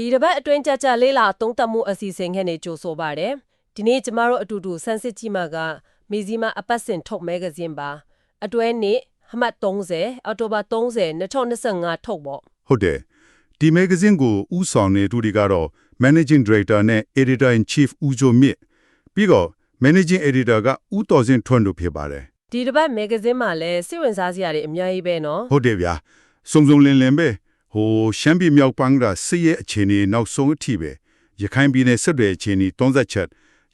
ဒီတစ်ပတ်အတွင်းကြကြလေးလာသုံးသပ်မှုအစီအစဉ်ခဲ့နေကြိုဆိုပါတယ်ဒီနေ့ကျမတို့အတူတူဆန်းစစ်ကြည့်မှာကမီဇီမာအပတ်စဉ်ထုတ်မဂ္ဂဇင်းပါအတွဲနေ့အမှတ်30အောက်တိုဘာ30 2025ထုတ်ပေါ့ဟုတ်တယ်ဒီမဂ္ဂဇင်းကိုဥဆောင်နေသူတွေကတော့ Managing Director နဲ့ Editor in Chief ဦးကျော်မြင့်ပြီးတော့ Managing Editor ကဦးတော်စင်ထွန်းတို့ဖြစ်ပါတယ်ဒီတစ်ပတ်မဂ္ဂဇင်းမှာလည်းစိတ်ဝင်စားစရာတွေအများကြီးပဲနော်ဟုတ်တယ်ဗျာစုံစုံလင်လင်ပဲ ဟိုရှမ်းပြည်မြောက်ပိုင်းကစစ်ရဲ့အခြေအနေနောက်ဆုံးအထိပဲရခိုင်ပြည်နယ်စစ်တွေအခြေအနေ30ချက်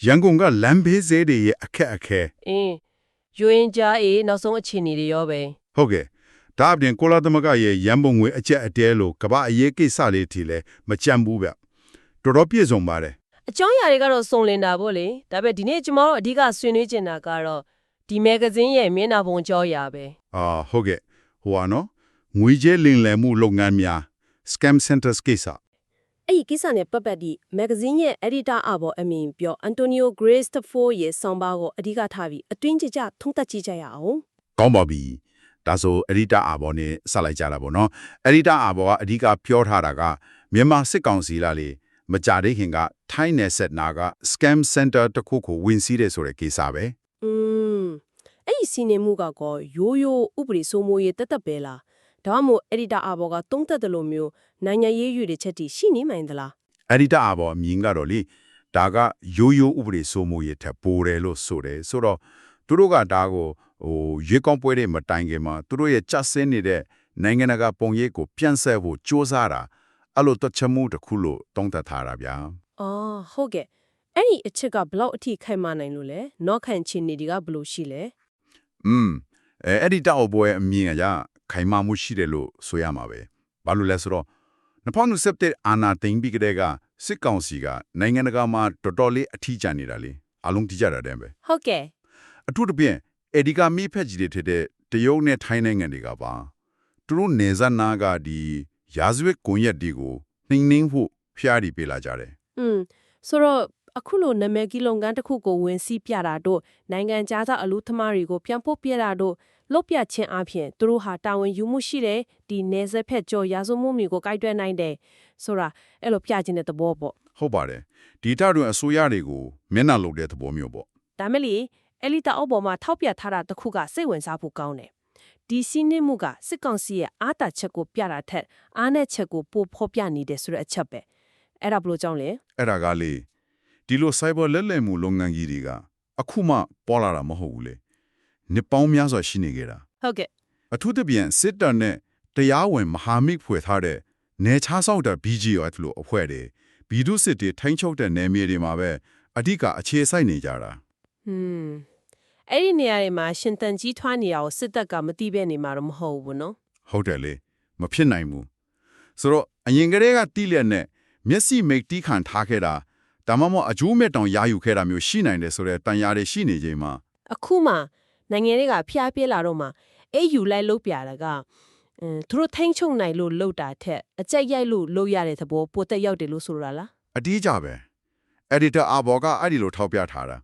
ရန်ကုန်ကလမ်းဘေးဈေးတွေရဲ့အခက်အခဲအင်းယူရင်ကြားအေးနောက်ဆုံးအခြေအနေတွေရောပဲဟုတ်ကဲ့ဒါအပြင်ကိုလာသမဂရဲ့ရန်ပုံငွေအကျက်အတဲလို့ကမ္ဘာအရေးကိစ္စလေးထီလဲမကြမ်းဘူးဗျတော်တော်ပြည့်စုံပါတယ်အကြောင်းအရာတွေကတော့စုံလင်တာပေါ့လေဒါပေမဲ့ဒီနေ့ကျမတို့အဓိကဆွေးနွေးချင်တာကတော့ဒီမဂ္ဂဇင်းရဲ့မျက်နှာပုံကြောအရာပဲအာဟုတ်ကဲ့ဟိုပါနော် ငွေကြေးလင်လည်မှုလုပ်ငန်းများ scam centers ကိစ္စအဲ့ဒီကိစ္စနဲ့ပတ်သက်ပြီးမဂ္ဂဇင်းရဲ့ editor အဘော်အမင်ပြော Antonio Graceful ရဲ့ဆောင်းပါးကိုအဓိကထားပြီးအတွင်းကြကြထုံးသက်ကြည့်ကြရအောင်ကောင်းပါပြီဒါဆို editor အာဘော်နဲ့ဆက်လိုက်ကြတာပေါ့နော် editor အာဘော်ကအဓိကပြောထားတာကမြန်မာစစ်ကောင်စီလာလေမကြတဲ့ခင်ကထိုင်းနယ်ဆက်နာက scam center တစ်ခုကိုဝင်စီးတယ်ဆိုတဲ့ကိစ္စပဲอืมအဲ့ဒီစီနေမှုကကောရိုးရိုးဥပဒေစိုးမိုးရေးတက်တက်ပဲလား ဒါမှမဟုတ် editor အဘော်ကတုံးသက်တယ်လို့မျိုးနိုင်ငံရေးရွေတွေချက်တီရှိနေမှန်သလား editor အာဘော်အမြင်ကတော့လေဒါကရိုးရိုးဥပဒေစိုးမိုးရေးထက်ပိုတယ်လို့ဆိုတယ်ဆိုတော့သူတို့ကဒါကိုဟိုရွေးကောင်းပွဲတွေမတိုင်ခင်မှာသူတို့ရဲ့ကြက်စင်းနေတဲ့နိုင်ငံတကာပုံရိပ်ကိုပြန်ဆက်ဖို့စ조사တာအဲ့လိုတချမှုတစ်ခုလို့တုံးသက်ထားတာဗျာ အော်ဟုတ်ကဲ့အဲ့ဒီအချက်ကဘလောက်အထိခိုင်မာနိုင်လို့လဲနော့ခန့်ချင်းနေဒီကဘလို့ရှိလဲ อืมအဲအဲ့ဒီတောက်ပွဲအမြင်အရ ခိုင်မာမှုရှိတယ်လို့ဆိုရမှာပဲဘာလို့လဲဆိုတော့2017အာနာသိမ့်ပြီးကတည်းကစစ်ကောင်စီကနိုင်ငံတကာမှာတော်တော်လေးအထီးကျန်နေတာလေအလုံးတိကြတာတဲ့ပဲဟုတ်ကဲ့အထူးသဖြင့်အဲ့ဒီကမိဖက်ကြီးတွေထက်တဲ့တရုတ်နဲ့ထိုင်းနိုင်ငံတွေကပါသူတို့နေဇနာကဒီရာဇဝတ်ကွန်ရက်တွေကိုနှိမ့်နှင်းဖို့ဖျားရီပေးလာကြတယ်อืมဆိုတော့ အခုလိုနာမည်ကြီးလုပ်ငန်းတစ်ခုကိုဝင်စီးပြတာတို့နိုင်ငံခြားသားအလူသမားတွေကိုပြန်ဖို့ပြတာတို့လုတ်ပြချင်းအပြင်သူတို့ဟာတာဝန်ယူမှုရှိတယ်ဒီနေဆက်ဖက်ကြော်ရာဇဝမှုမျိုးကိုကိုက်တွယ်နိုင်တယ်ဆိုတာအဲ့လိုပြခြင်းတဲ့သဘောပေါ့ဟုတ်ပါတယ်ဒီတတွင်အစိုးရတွေကိုမျက်နှာလုပ်တဲ့သဘောမျိုးပေါ့ဒါမဲ့လေအဲ့လီတာအောက်ပေါ်မှာထောက်ပြထားတာတစ်ခုကစိတ်ဝင်စားဖို့ကောင်းတယ်ဒီစီးနှင်းမှုကစစ်ကောင်စီရဲ့အာတာချက်ကိုပြတာထက်အားနဲ့ချက်ကိုပိုဖော်ပြနေတယ်ဆိုတဲ့အချက်ပဲအဲ့ဒါဘယ်လိုကြောင့်လဲအဲ့ဒါကလေ ဒီလို cyber လက်လည်မှုလုပ်ငန်းကြီးတွေကအခုမှပေါ်လာတာမဟုတ်ဘူးလေနှစ်ပေါင်းများစွာရှိနေကြတာဟုတ်ကဲ့အထူးသဖြင့်စစ်တပ်နဲ့တရားဝင်မဟာမိတ်ဖွဲ့ထားတဲ့နေချားဆောက်တဲ့ BGF လို့အဖွဲ့တွေဘီဒုစစ်တွေထိန်းချုပ်တဲ့နယ်မြေတွေမှာပဲအဓိကအခြေစိုက်နေကြတာဟွန်းအဲ့ဒီနေရာတွေမှာရှင်တန်ကြီးထွားနေရအောင်စစ်တပ်ကမတိပဲနေမှာတော့မဟုတ်ဘူးနော်ဟုတ်တယ်လေမဖြစ်နိုင်ဘူးဆိုတော့အရင်ကတည်းကတိလက်နဲ့မျက်စိမိတ်တီးခံထားခဲ့တာ ဒါမှမဟုတ်အကျိုးမဲ့တောင်ရယူခဲ့တာမျိုးရှိနိုင်တယ်ဆိုတဲ့တန်ရာတွေရှိနေချိန်မှာအခုမှနိုင်ငံတွေကဖျားပြဲလာတော့မှအေးယူလိုက်လို့ပြတာကအင်းသူတို့ထိန်းချုပ်နိုင်လို့လှုပ်တာထက်အကြက်ရိုက်လို့လှုပ်ရတဲ့သဘောပိုတက်ရောက်တယ်လို့ဆိုတာလားအတီးကြပဲ editor အဘော်ကအဲ့ဒီလိုထောက်ပြထားတာ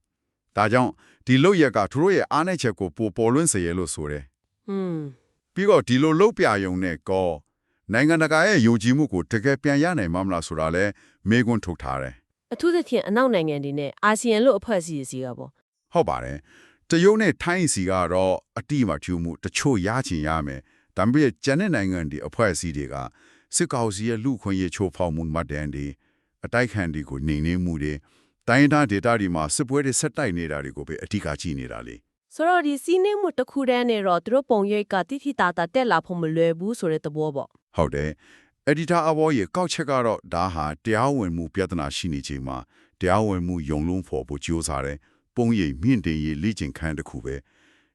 ဒါကြောင့်ဒီလုတ်ရက်ကသူတို့ရဲ့အားနည်းချက်ကိုပိုပေါ်လွင့်စေရလို့ဆိုတယ်ဟွန်းပြီးတော့ဒီလိုလုတ်ပြယုံနဲ့ကောနိုင်ငံတကာရဲ့ယုံကြည်မှုကိုတကယ်ပြန်ရနိုင်မှာမလားဆိုတာလဲမေးခွန်းထုတ်ထားတယ် အထူးသဖြင့်အနောက်နိုင်ငံတွေနဲ့အာဆီယံလို့အဖွဲ့အစည်းတွေစီကပေါ့ဟုတ်ပါတယ်တရုတ်နဲ့ထိုင်းစီကတော့အတိမထူးမှုတချို့ရချင်ရမယ်ဒါပေမဲ့ကျန်တဲ့နိုင်ငံတွေအဖွဲ့အစည်းတွေကစစ်ကောင်စီရဲ့လူခွင့်ရေးချိုးဖောက်မှုမှတ်တမ်းတွေအတိုက်ခံတွေကိုနှိမ်နင်းမှုတွေတိုင်းဒေသဒေသတွေမှာစစ်ပွဲတွေဆက်တိုက်နေတာတွေကိုပဲအထူးကကြည့်နေတာလေဆိုတော့ဒီစီးနှင်းမှုတစ်ခုတည်းနဲ့တော့သူတို့ပုံရိပ်ကတိတိတာတာတက်လာဖို့မလွယ်ဘူးဆိုတဲ့သဘောပေါ့ဟုတ်တယ် editor အဘော်ရဲ့ကောက်ချက်ကတော့ဒါဟာတရားဝင်မှုပြဿနာရှိနေချိန်မှာတရားဝင်မှုယုံလုံးဖို့ပိုကြိုးစားတယ်ပုံရိပ်မြင့်တင်ရေးလေ့ကျင့်ခန်းတစ်ခုပဲ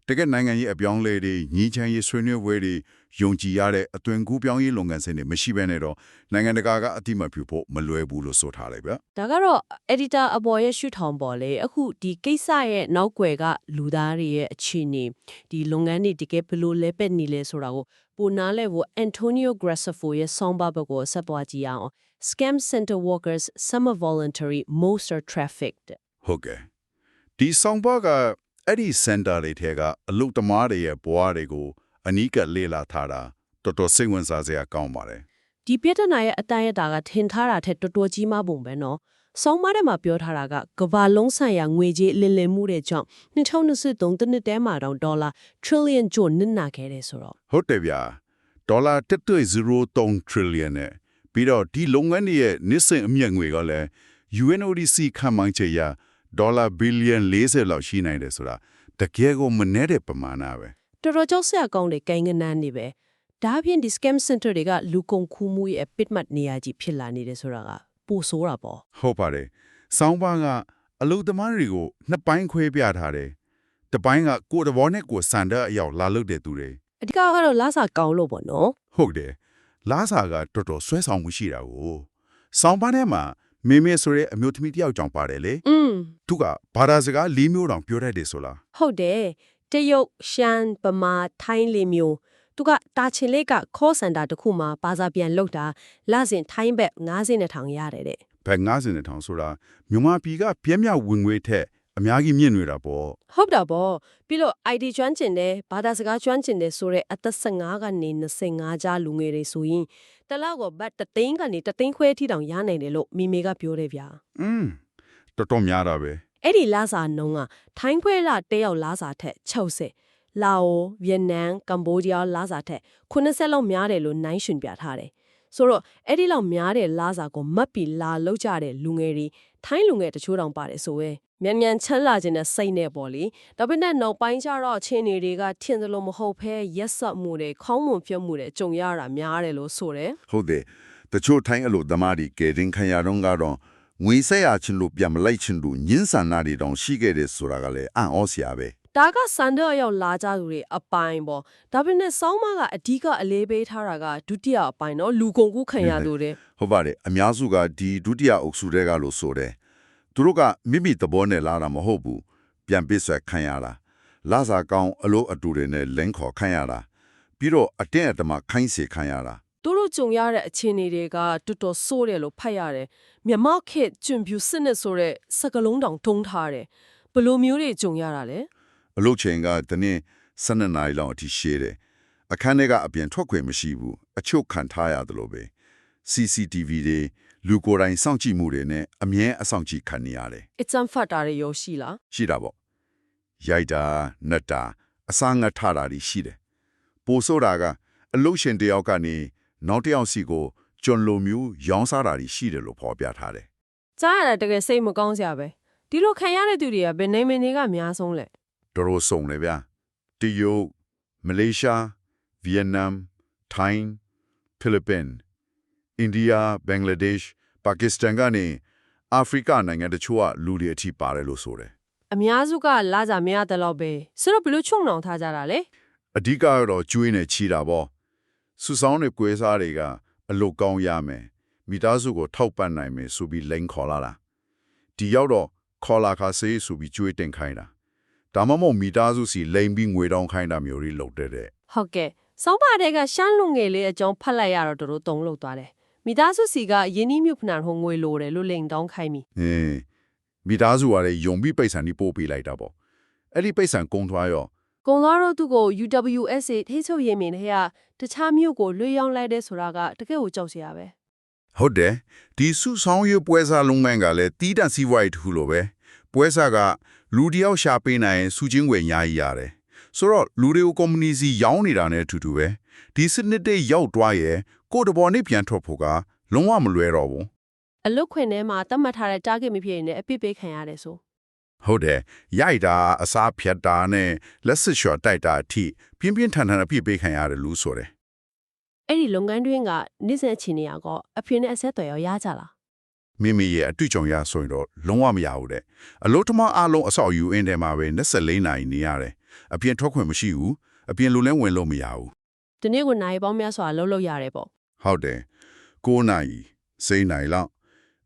တကယ်နိုင်ငံရေးအပြောင်းအလဲတွေညီချမ်းရေးဆွေးနွေးပွဲတွေယုံကြည်ရတဲ့အသွင်ကူးပြောင်းရေးလုပ်ငန်းစဉ်တွေမရှိဘဲနဲ့တော့နိုင်ငံတကာကအတိမပြုဖို့မလွယ်ဘူးလို့ဆိုထားလိုက်ဗျဒါကတော့ editor အပေါ်ရဲ့ရှုထောင်ပေါ်လေအခုဒီကိစ္စရဲ့နောက်ွယ်ကလူသားတွေရဲ့အခြေအနေဒီလုပ်ငန်းတွေတကယ်ဘယ်လိုလဲပက်နေလဲဆိုတာကို ပိုနားလဲဖို့ Antonio Gracefo ရဲ့ဆောင်းပါးဘက်ကိုဆက်သွားကြည့်ရအောင် Scam center workers some are voluntary most are trafficked ဟုတ်ကဲ့ဒီဆောင်ပါကအဲ့ဒီစင်တာတွေထဲကအလုတ်သမားတွေရဲ့ဘဝတွေကိုအနီးကပ်လေ့လာထားတာတော်တော်စိတ်ဝင်စားစရာကောင်းပါတယ်ဒီပြဿနာရဲ့အတိုင်းအတာကထင်ထားတာထက်တော်တော်ကြီးမားပုံပဲနော် ဆောင်းမထဲမှာပြောထားတာကကမ္ဘာလုံးဆိုင်ရာငွေကြေးလင်လင်မှုတဲ့ကြောင့်2023တနှစ်တည်းမှာတော့ဒေါ်လာ trillion ကျော်နစ်နာခဲ့တယ်ဆိုတော့ဟုတ်တယ်ဗျာဒေါ်လာ1.03 trillion နဲ့ပြီးတော့ဒီလုပ်ငန်းတွေရဲ့နှစ်စဉ်အမြတ်ငွေကလည်း UNODC ခန့်မှန်းချက်အရဒေါ်လာဘီလီယံ40လောက်ရှိနိုင်တယ်ဆိုတာတကယ်ကိုမနည်းတဲ့ပမာဏပဲတော်တော်ကြောက်စရာကောင်းတဲ့ကိန်းဂဏန်းတွေပဲဒါအပြင်ဒီ scam center တွေကလူကုန်ကူးမှုရဲ့ပစ်မှတ်နေရာကြီးဖြစ်လာနေတယ်ဆိုတာက ပိုဆိုးတာပေါ့ဟုတ်ပါတယ်စောင်းပါးကအလုသမားတွေကိုနှစ်ပိုင်းခွဲပြထားတယ်တစ်ပိုင်းကကိုယ်တဘောနဲ့ကိုယ်စန္ဒအရောက်လာလုပ်တဲ့သူတွေအဓိကကတော့လာစာကောင်းလို့ပေါ့နော်ဟုတ်တယ်လားစာကတော်တော်ဆွဲဆောင်မှုရှိတာကိုစောင်းပါးထဲမှာမေမေဆိုတဲ့အမျိုးသမီးတစ်ယောက်ကြောင့်ပါတယ်လေอืมသူကဘာသာစကား၄မျိုးတောင်ပြောတတ်တယ်ဆိုလားဟုတ်တယ်တရုတ်ရှမ်းပမာထိုင်းလေးမျိုး သူကတာချင်လေးက call center တစ်ခုမှာဘာသာပြန်လုပ်တာလစဉ်ထိုင်းဘက်90နဲ့ထောင်ရတယ်တဲ့ဘက်90နဲ့ထောင်ဆိုတာမြန်မာပြည်ကပြည့်မြဝင်ငွေထက်အများကြီးမြင့်နေတာပေါ့ဟုတ်တာပေါ့ပြီးတော့ ID ကျွမ်းကျင်တယ်ဘာသာစကားကျွမ်းကျင်တယ်ဆိုတော့အသက်15ကနေ25ကြားလူငယ်တွေဆိုရင်တစ်လောက်ကဘတ်တသိန်းကနေတသိန်းခွဲအထိတောင်ရနိုင်တယ်လို့မိမေကပြောတယ်ဗျာอืมတော်တော်များတာပဲအဲ့ဒီလာစာနှုံးကထိုင်းခွဲလာတဲရောက်လာစာထက်60 လာအိုဗီယက်နမ်ကမ္ဘောဒီးယားလာစာထက်90လောက်များတယ်လို့နိုင်ရှင်ပြထားတယ်ဆိုတော့အဲ့ဒီလောက်များတဲ့လာစာကိုမတ်ပြီးလာလောက်ကြတဲ့လူငယ်တွေထိုင်းလူငယ်တချို့တောင်ပါတယ်ဆိုပဲမြန်မြန်ချမ်းလာခြင်းနဲ့စိတ်နဲ့ပေါ့လေဒါပေမဲ့နောက်ပိုင်းကျတော့ချင်းနေတွေကထင်သလိုမဟုတ်ဘဲရက်ဆက်မှုတွေခေါင်းမွန်ပြတ်မှုတွေကြုံရတာများတယ်လို့ဆိုတယ်ဟုတ်တယ်တချို့ထိုင်းအလို့သမားတွေကဲရင်ခံရတော့ကတော့ငွေဆက်ရချင်းလို့ပြန်မလိုက်ချင်းလို့ညင်းဆန်နာတွေတောင်ရှိခဲ့တယ်ဆိုတာကလည်းအံ့ဩစရာပဲ ဒါကစန်ဒေါ်ရောက်လာကြသူတွေအပိုင်ပေါ့ဒါပေမဲ့စောင်းမကအဓိကအလေးပေးထားတာကဒုတိယအပိုင်နော်လူကုန်ကူးခံရသူတွေဟုတ်ပါတယ်အများစုကဒီဒုတိယအုပ်စုတွေကလို့ဆိုတယ်သူတို့ကမိမိသဘောနဲ့လာတာမဟုတ်ဘူးပြန်ပစ်ဆွဲခံရတာလာစာကောင်းအလို့အတူတွေနဲ့လင်းခေါ်ခံရတာပြီးတော့အတင်းအဓမ္မခိုင်းစေခံရတာသူတို့ကြုံရတဲ့အခြေအနေတွေကတော်တော်ဆိုးတယ်လို့ဖတ်ရတယ်မြမခေတ်ကျွံပြူစစ်နဲ့ဆိုတဲ့စကလုံးတောင်ထုံးထားတယ်ဘယ်လိုမျိုးတွေကြုံရတာလဲ အလုပ်ချိန်ကတနေ့12နာရီလောက်အထိရှည်တယ်အခန်းထဲကအပြင်ထွက်ခွင့်မရှိဘူးအချုပ်ခံထားရတယ်လို့ပဲ CCTV တွေလူကိုယ်တိုင်စောင့်ကြည့်မှုတွေနဲ့အမြဲအဆောင်ကြည့်ခံနေရတယ်အစမ်းဖတ်တာတွေရောရှိလားရှိတာပေါ့ရိုက်တာနတ်တာအစားငတ်ထတာတွေရှိတယ်ပိုဆိုတာကအလုတ်ရှင်တယောက်ကနေနောက်တစ်ယောက်စီကိုကျွန်လိုမျိုးရောင်းစားတာတွေရှိတယ်လို့ဖော်ပြထားတယ်ကြားရတာတကယ်စိတ်မကောင်းစရာပဲဒီလိုခံရတဲ့သူတွေကဘယ်နိုင်မနေကအများဆုံးလဲ တော်တော်စုံတယ်ဗျာတရုတ်မလေးရှားဗီယက်နမ်ထိုင်းဖိလစ်ပင်အိန္ဒိယဘင်္ဂလားဒေ့ရှ်ပါကစ္စတန်ကနေအာဖရိကနိုင်ငံတချို့ကလူတွေအထိပါတယ်လို့ဆိုတယ်အများစုကလာကြမရတဲ့လောက်ပဲဆိုတော့ဘယ်လိုချုံနှောင်ထားကြတာလဲအဓိကကတော့ကျွေးနေချီတာပေါ့စူဆောင်းတွေကွဲစားတွေကအလုတ်ကောင်းရမယ်မိသားစုကိုထောက်ပံ့နိုင်မယ်ဆိုပြီးလိန်ခေါ်လာတာဒီရောက်တော့ခေါ်လာခါစေးဆိုပြီးကျွေးတင်ခိုင်းတာ ဒါမှမဟုတ်မိသားစုစီလိန်ပြီးငွေတောင်းခိုင်းတာမျိုးတွေလုပ်တဲ့တဲ့ဟုတ်ကဲ့စောင်းပါတဲ့ကရှမ်းလုံငယ်လေးအကြောင်းဖတ်လိုက်ရတော့တော်တော်တုံးလို့သွားတယ်မိသားစုစီကယင်းနှီးမြုပ်ဖနန်ဟိုငွေလိုတယ်လို့လိန်တောင်းခိုင်းပြီအင်းမိသားစုကလည်းယုံပြီးပိတ်ဆန်ပြီးပို့ပေးလိုက်တာပေါ့အဲ့ဒီပိတ်ဆန်ကုန်းသွားရောကုံသွားတော့သူ့ကို UWSA ထိချုပ်ရင်းမြင်တဲ့ကတခြားမြို့ကိုလွှဲရောက်လိုက်တဲ့ဆိုတာကတကယ်ကိုကြောက်စရာပဲဟုတ်တယ်ဒီစုဆောင်ရပွဲစားလုံးငန်းကလည်းတီးတန့်စီးပွားရေးတစ်ခုလိုပဲပွဲစားက လူတစ်ယောက်ရှာပေးနိုင်ရင်စုချင်းွယ်ညာကြီးရတယ်ဆိုတော့လူတွေကိုကွန်မြူနီစီရောင်းနေတာနဲ့အတူတူပဲဒီစနစ်တွေရောက်သွားရဲ့ကိုယ့်တဘောနဲ့ပြန်ထွက်ဖို့ကလုံးဝမလွယ်တော့ဘူးအလုတ်ခွင်ထဲမှာတတ်မှတ်ထားတဲ့ target မဖြစ်ရင်လည်းအပြစ်ပေးခံရတယ်ဆိုဟုတ်တယ်ရိုက်တာအစားဖြတ်တာနဲ့လက်စစ်လျှော်တိုက်တာအထိပြင်းပြင်းထန်ထန်အပြစ်ပေးခံရတယ်လို့ဆိုတယ်အဲ့ဒီလုပ်ငန်းတွင်းကနေ့စဉ်အခြေအနေကအဖေနဲ့အဆက်အသွယ်ရောရကြလား မိမိရဲ့အတွေ့အကြုံရဆိုရင်တော့လုံးဝမရဘူးတဲ့အလို့ထမအားလုံးအဆောက်အဦအင်းထဲမှာပဲ24နာရီနေရတယ်အပြင်ထွက်ခွင့်မရှိဘူးအပြင်လူလဲဝင်လို့မရဘူးဒီနေ့ကိုနိုင်ပေါင်းများစွာလှုပ်လှုပ်ရတယ်ပေါ့ဟုတ်တယ်9နာရီ10နာရီလောက်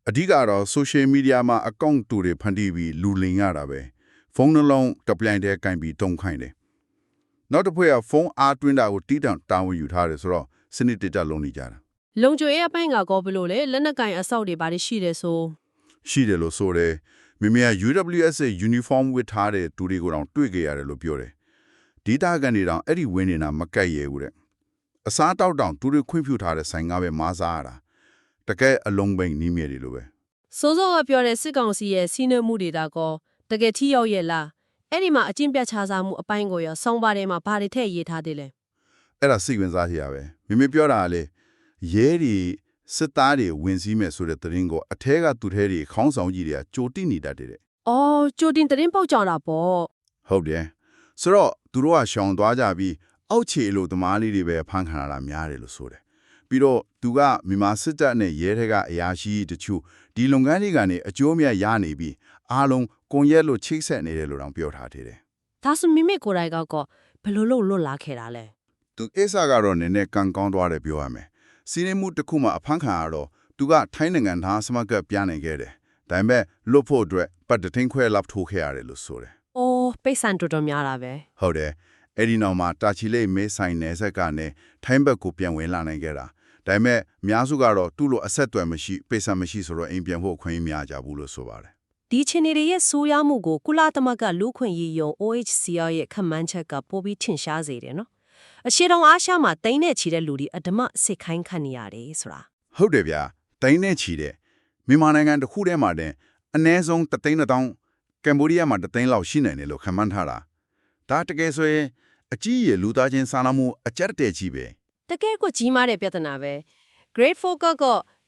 အဓိကတော့ social media မှာ account တူတွေဖန်တီးပြီးလူလင်ရတာပဲဖုန်းနှလုံးတစ်ပြိုင်တည်းကင်ပြီးတုံးခိုင်းတယ်နောက်တစ်ဖွဲ့ကဖုန်းအားတွင်းတာကိုတီးတောင်တာဝန်ယူထားတယ်ဆိုတော့စနစ်တကျလုံးနေကြတာ လုံကျွေးအပိုင်းကကောဘလို့လေလက်နက်ကင်အဆောက်တွေဘာတွေရှိတယ်ဆိုရှိတယ်လို့ဆိုတယ်မိမိက UWSA uniform ဝတ်ထားတဲ့သူတွေကိုတော့တွေ့ကြရတယ်လို့ပြောတယ်ဒေတာကန်တွေတော့အဲ့ဒီဝင်းနေတာမကတ်ရဘူးတဲ့အအစားတောက်တောင်သူတွေခွင့်ပြုထားတဲ့ဆိုင်ကပဲမားစားရတာတကယ်အလုံးပိန်နီးမြဲတွေလိုပဲစိုးစိုးကပြောတဲ့စစ်ကောင်စီရဲ့စီးနှမှုတွေတာကောတကယ်ထိရောက်ရဲ့လားအဲ့ဒီမှာအကျင့်ပြတ်ခြားစားမှုအပိုင်းကိုရောစောင်းပါတယ်မှာဘာတွေထည့်ရေးထားသေးလဲအဲ့ဒါစိတ်ဝင်စားစရာပဲမိမိပြောတာကလေ ရဲတွေစစ်သားတွေဝင်စည်းမယ်ဆိုတဲ့သတင်းကိုအထဲကသူထဲတွေခေါင်းဆောင်ကြီးတွေကကြိုတိနေတတ်တယ်တဲ့အော်ကြိုတင်သတင်းပေါက်ကြတာပေါ့ဟုတ်တယ်ဆိုတော့သူတို့ကရှောင်သွားကြပြီးအောက်ခြေလို့သမားလေးတွေပဲဖမ်းခံရတာများတယ်လို့ဆိုတယ်ပြီးတော့သူကမြန်မာစစ်တပ်နဲ့ရဲတွေကအရာရှိတချို့ဒီလုပ်ငန်းတွေကနေအကျိုးအမြတ်ရနေပြီးအားလုံးကွန်ရက်လို့ချိတ်ဆက်နေတယ်လို့တောင်ပြောထားသေးတယ်ဒါဆိုမိမိကိုယ်တိုင်ကောဘယ်လိုလုပ်လွတ်လာခဲ့တာလဲသူကိစ္စကတော့နည်းနည်းကံကောင်းသွားတယ်ပြောရမယ် စီးနေမှုတစ်ခုမှအဖမ်းခံရတော့သူကထိုင်းနိုင်ငံသားစမကပ်ပြနိုင်ခဲ့တယ်ဒါပေမဲ့လွတ်ဖို့အတွက်ပတ်တထင်းခွဲလပ်ထိုးခဲ့ရတယ်လို့ဆိုတယ်အော်ပိတ်ဆန်တော်တော်များတာပဲဟုတ်တယ်အဲ့ဒီနောက်မှာတာချီလေးမေးဆိုင်နယ်ဆက်ကနေထိုင်းဘက်ကိုပြန်ဝင်လာနိုင်ခဲ့တာဒါပေမဲ့အများစုကတော့သူ့လိုအဆက်အသွယ်မရှိပိတ်ဆံမရှိဆိုတော့အိမ်ပြန်ဖို့အခွင့်အရေးများကြဘူးလို့ဆိုပါတယ်ဒီချင်းတွေရဲ့ဆိုးရွားမှုကိုကုလသမဂ္ဂလူ့ခွင့်ရေးယုံ OHCR ရဲ့ခန့်မှန်းချက်ကပိုပြီးထင်ရှားစေတယ်နော် အရှိတောင်အားရှာမှာတိမ့်နဲ့ချီတဲ့လူတွေအဓမ္မစစ်ခိုင်းခံနေရတယ်ဆိုတာဟုတ်တယ်ဗျာတိုင်းနဲ့ချီတယ်မြန်မာနိုင်ငံတစ်ခုထဲမှာတည်းအနည်းဆုံးတသိန်းတစ်တောင်းကမ်ဘောဒီးယားမှာတသိန်းလောက်ရှိနိုင်တယ်လို့ခန့်မှန်းထားတာဒါတကယ်ဆိုရင်အကြီးရလူသားချင်းစာနာမှုအကြက်တဲ့ကြီးပဲတကယ်ကိုကြီးမားတဲ့ပြဿနာပဲ Great Focus က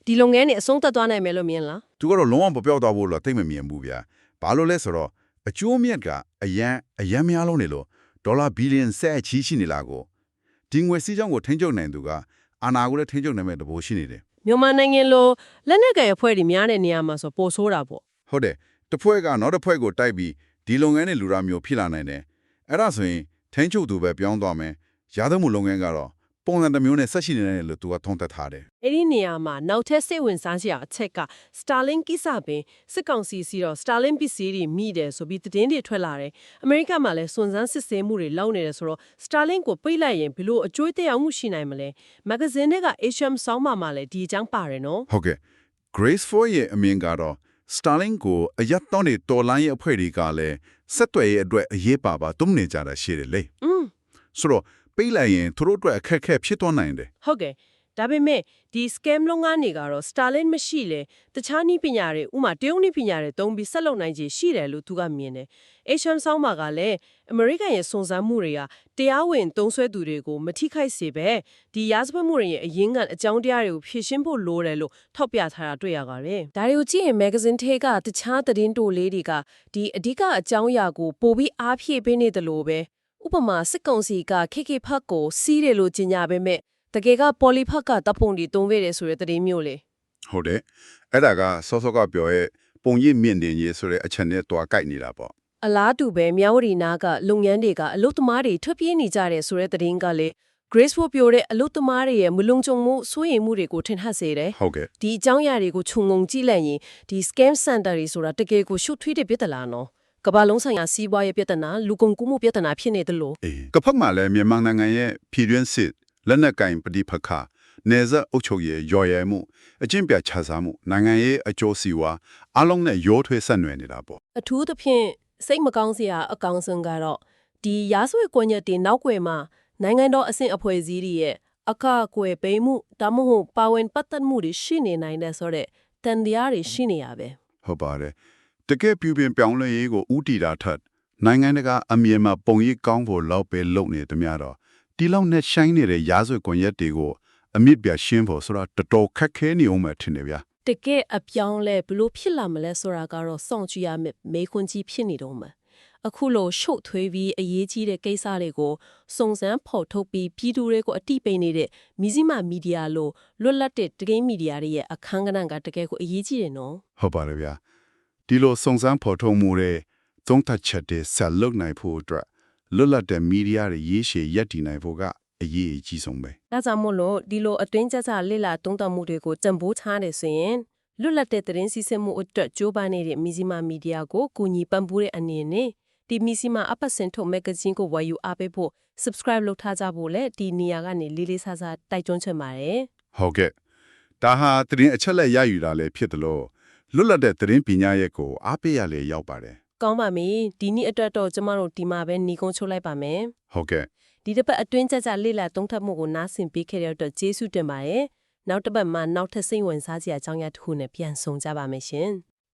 ဒီလုပ်ငန်းတွေအဆုံးသတ်သွားနိုင်မယ်လို့မြင်လားသူကတော့လုံးဝမပြောက်တော့ဘူးလို့သိမမြင်ဘူးဗျာဘာလို့လဲဆိုတော့အကျိုးအမြတ်ကအရန်အရန်များလုံးနေလို့ဒေါ်လာဘီလီယံဆက်ချီရှိနေလားကို ဒီငွေစည်းကြောင်းကိုထိန်းချုပ်နိုင်သူကအာနာကိုလည်းထိန်းချုပ်နိုင်မဲ့တဘောရှိနေတယ်မြန်မာနိုင်ငံလိုလက်နက်ကရအဖွဲ့တွေများတဲ့နေရာမှာဆိုပိုဆိုးတာပေါ့ဟုတ်တယ်တစ်ဖွဲ့ကနောက်တစ်ဖွဲ့ကိုတိုက်ပြီးဒီလုပ်ငန်းနဲ့လူရာမျိုးဖြစ်လာနိုင်တယ်အဲ့ဒါဆိုရင်ထိန်းချုပ်သူပဲပြောင်းသွားမယ်ရာသမှုလုပ်ငန်းကတော့ ပုံစံတစ်မျိုးနဲ့ဆက်ရှိနေတယ်လို့သူကထုံးသက်ထားတယ်အဲ့ဒီနေရာမှာနောက်ထပ်စိတ်ဝင်စားစရာအချက်က Starlink ကိစ္စပင်စစ်ကောင်စီစီတော့ Starlink ပစ္စည်းတွေမိတယ်ဆိုပြီးသတင်းတွေထွက်လာတယ်။အမေရိကမှာလည်းစွန်စမ်းစစ်ဆေးမှုတွေလုပ်နေတယ်ဆိုတော့ Starlink ကိုပိတ်လိုက်ရင်ဘလို့အကျိုးတရားမှုရှိနိုင်မလဲ။မဂ္ဂဇင်းတွေက HM ဆောင်းပါမှာလည်းဒီအကြောင်းပါတယ်နော်ဟုတ်ကဲ့ Grace for ရဲ့အမြင်ကတော့ Starlink ကိုအရက်တောင်းနေတော်လိုင်းရဲ့အဖွဲ့တွေကလည်းဆက်သွယ်ရေးအတွက်အရေးပါပါတုံးနေကြတာရှိတယ်လေ။อืมဆိုတော့ ပိတ်လိုက်ရင်သူတို့အတွက်အခက်အခဲဖြစ်သွားနိုင်တယ်ဟုတ်ကဲ့ဒါပေမဲ့ဒီ scam လုပ်ငန်းတွေကတော့ Starlink မရှိလေတခြားနည်းပညာတွေဥမာတရုတ်နည်းပညာတွေသုံးပြီးဆက်လုပ်နိုင်ခြေရှိတယ်လို့သူကမြင်တယ်။ HM ဆောင်းမှာကလည်း American ရဲ့စုံစမ်းမှုတွေကတရားဝင်သုံးစွဲသူတွေကိုမထိခိုက်စေပဲဒီရာဇဝတ်မှုတွေရဲ့အရင်းခံအကြောင်းတရားတွေကိုဖြေရှင်းဖို့လိုတယ်လို့ထောက်ပြထားတာတွေ့ရပါတယ်။ဒါတွေကိုကြည့်ရင် magazine ထဲကတခြားသတင်းတိုလေးတွေကဒီအဓိကအကြောင်းအရာကိုပိုပြီးအားဖြည့်ပေးနေတယ်လို့ပဲ ဥပမာစစ်ကောင်စီက KK ဖတ်ကိုစီးတယ်လို့ကြေညာပေမဲ့တကယ်ကပေါ်လီဖက်ကတပ်ပုံတွေတုံးခဲ့တယ်ဆိုတဲ့သတင်းမျိုးလေဟုတ်တယ်အဲ့ဒါကစောစောကပြောရဲ့ပုံရိပ်မြင့်တင်ရေးဆိုတဲ့အချက်နဲ့တွားကိုက်နေတာပေါ့အလားတူပဲမြောက်ဝတီနာကလုပ်ငန်းတွေကအလုတ်သမားတွေထွက်ပြေးနေကြတယ်ဆိုတဲ့သတင်းကလေ Graceful ပြောတဲ့အလုတ်သမားတွေရဲ့မလုံခြုံမှုစိုးရိမ်မှုတွေကိုထင်ဟပ်စေတယ်ဟုတ်ကဲ့ဒီအကြောင်းအရာတွေကိုခြုံငုံကြည့်လိုက်ရင်ဒီ scam center တွေဆိုတာတကယ်ကိုရှုပ်ထွေးတဲ့ပြဿနာနော် ကမ္ဘာလုံးဆိုင်ရာစီးပွားရေးပြဿနာလူကုန်ကူးမှုပြဿနာဖြစ်နေတယ်လို့အေးကဖက်မှာလည်းမြန်မာနိုင်ငံရဲ့ပြည်တွင်းစစ်လက်နက်ကင်ပဋိပက္ခနေဇအုပ်ချုပ်ရေးရော်ရဲမှုအကျင့်ပြခြားစားမှုနိုင်ငံရေးအကျိုးစီးပွားအလုံးနဲ့ရိုးထွေးဆက်နွယ်နေတာပေါ့အထူးသဖြင့်စိတ်မကောင်းစရာအကောင်ဆုံးကတော့ဒီရာဇဝတ်ကွန်ရက်တင်နောက်ွယ်မှာနိုင်ငံတော်အဆင့်အဖွဲ့အစည်းတွေရဲ့အခအကွယ်ပေးမှုဒါမှမဟုတ်ပါဝင်ပတ်သက်မှုတွေရှိနေနိုင်တဲ့ဆိုတဲ့တန်တရားတွေရှိနေရပဲဟုတ်ပါတယ် တကယ်ပြူပင်ပြောင်းလဲရေးကိုဥတီတာထက်နိုင်ငံတကာအမြင်မှာပုံရိပ်ကောင်းဖို့လောက်ပဲလုပ်နေတများတော့ဒီလောက်နဲ့ရှိုင်းနေတဲ့ရာဇဝတ်ကွန်ရက်တွေကိုအမြင့်ပြရှင်းဖို့ဆိုတာတော်တော်ခက်ခဲနေအောင်မှထင်တယ်ဗျာတကယ်အပြောင်းလဲဘလို့ဖြစ်လာမလဲဆိုတာကတော့စောင့်ကြည့်ရမယ်မေခွန်းကြီးဖြစ်နေတော့မှာအခုလိုရှုပ်ထွေးပြီးအရေးကြီးတဲ့ကိစ္စတွေကိုစုံစမ်းဖော်ထုတ်ပြီးပြည်သူတွေကိုအတိပိနေတဲ့မီဇီမာမီဒီယာလိုလွတ်လပ်တဲ့တကင်းမီဒီယာတွေရဲ့အခန်းကဏ္ဍကတကယ်ကိုအရေးကြီးတယ်နော်ဟုတ်ပါတယ်ဗျာ ဒီလိုစုံစမ်းဖော်ထုတ်မှုတွေသုံးသပ်ချက်တွေဆက်လုပ်နိုင်ဖို့အတွက်လွတ်လပ်တဲ့မီဒီယာတွေရေးရှည်ရပ်တည်နိုင်ဖို့ကအရေးအကြီးဆုံးပဲဒါကြောင့်မို့လို့ဒီလိုအတွင်းကျကျလေ့လာသုံးသပ်မှုတွေကိုကြံပိုးချတယ်ဆိုရင်လွတ်လပ်တဲ့သတင်းစီးဆင်းမှုအတွက်ကြိုးပမ်းနေတဲ့မီဇီမာမီဒီယာကိုကူညီပံ့ပိုးတဲ့အနေနဲ့ဒီမီဇီမာအပတ်စဉ်ထုတ်မဂ္ဂဇင်းကိုဝယ်ယူအားပေးဖို့ subscribe လုပ်ထားကြဖို့လည်းဒီနေရာကနေလေးလေးဆဆတိုက်တွန်းချင်ပါတယ်ဟုတ်ကဲ့ဒါဟာသတင်းအချက်လက်ရယူတာလည်းဖြစ်တယ်လို့ လွတ်လပ်တဲ့သတင်းပညာရဲ့ကိုအားပေးရလေရောက်ပါတယ်ကောင်းပါပြီဒီနေ့အတွက်တော့ကျမတို့ဒီမှာပဲညီကုန်းချုပ်လိုက်ပါမယ်ဟုတ်ကဲ့ဒီတစ်ပတ်အတွင်းကြကြလေ့လာသုံးသပ်မှုကိုနားဆင်ပေးခဲ့တဲ့အတွက်ကျေးဇူးတင်ပါတယ်နောက်တစ်ပတ်မှာနောက်ထပ်စိတ်ဝင်စားစရာအကြောင်းအရာတစ်ခုနဲ့ပြန်ဆောင်ကြပါမယ်ရှင်